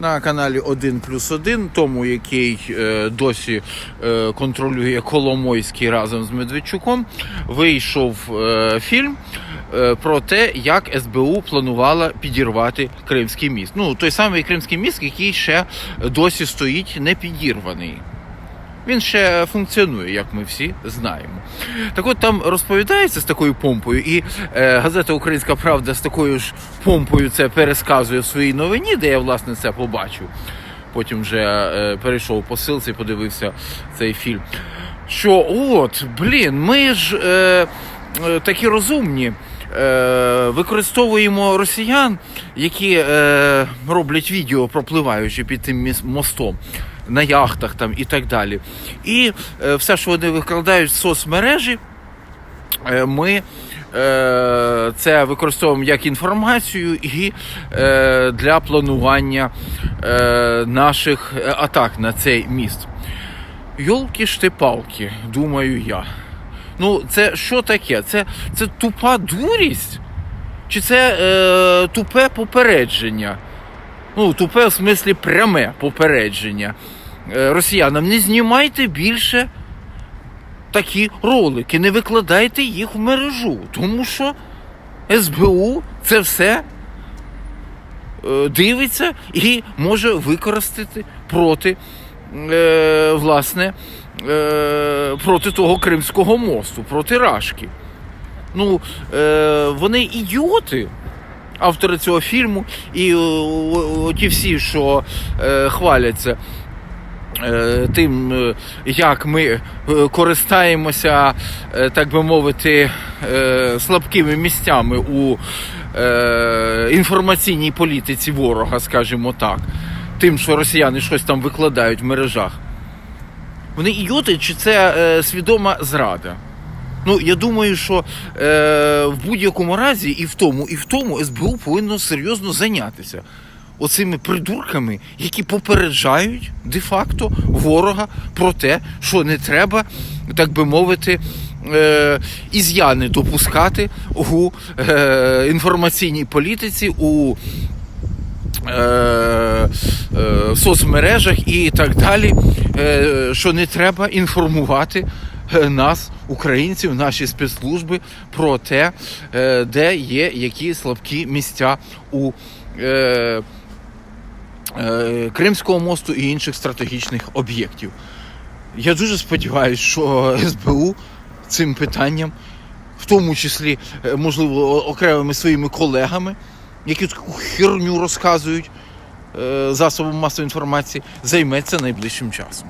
на каналі 1 плюс 1, тому який е, досі е, контролює Коломойський разом з Медведчуком, вийшов е, фільм. Про те, як СБУ планувала підірвати Кримський міст. Ну, той самий Кримський міст, який ще досі стоїть не підірваний. Він ще функціонує, як ми всі знаємо. Так от там розповідається з такою помпою, і е, газета Українська Правда з такою ж помпою це пересказує в своїй новині, де я власне це побачив. Потім вже е, перейшов по силці, подивився цей фільм. Що от, блін, ми ж е, е, такі розумні. Е, використовуємо росіян, які е, роблять відео, пропливаючи під тим мостом на яхтах там і так далі. І е, все, що вони викладають в соцмережі, е, ми е, це використовуємо як інформацію і для планування наших атак на цей міст. Йолки ж ти палки, думаю я. Ну, це що таке? Це, це тупа дурість? Чи це е, тупе попередження? Ну, тупе в смислі пряме попередження. Е, росіянам не знімайте більше такі ролики, не викладайте їх в мережу, тому що СБУ це все е, дивиться і може використати проти, е, власне, проти того Кримського мосту, проти Рашки. Ну, вони ідіоти, автори цього фільму, і е, ті всі, що е, хваляться е, тим, е, як ми користаємося, так би мовити, слабкими місцями у інформаційній політиці ворога, скажімо так, тим, що росіяни щось там викладають в мережах. Вони ідіоти, чи це свідома зрада? Ну, я думаю, що е, в будь-якому разі і в тому, і в тому СБУ повинно серйозно зайнятися оцими придурками, які попереджають де-факто ворога про те, що не треба, так би мовити, е, із'яни допускати у е, інформаційній політиці, у е, е, соцмережах і так далі, е, що не треба інформувати нас, українців, наші спецслужби про те, е, де є які слабкі місця у е, е, Кримського мосту і інших стратегічних об'єктів. Я дуже сподіваюся, що СБУ цим питанням, в тому числі, е, можливо, окремими своїми колегами, які таку херню розказують е, засобам масової інформації, займеться найближчим часом.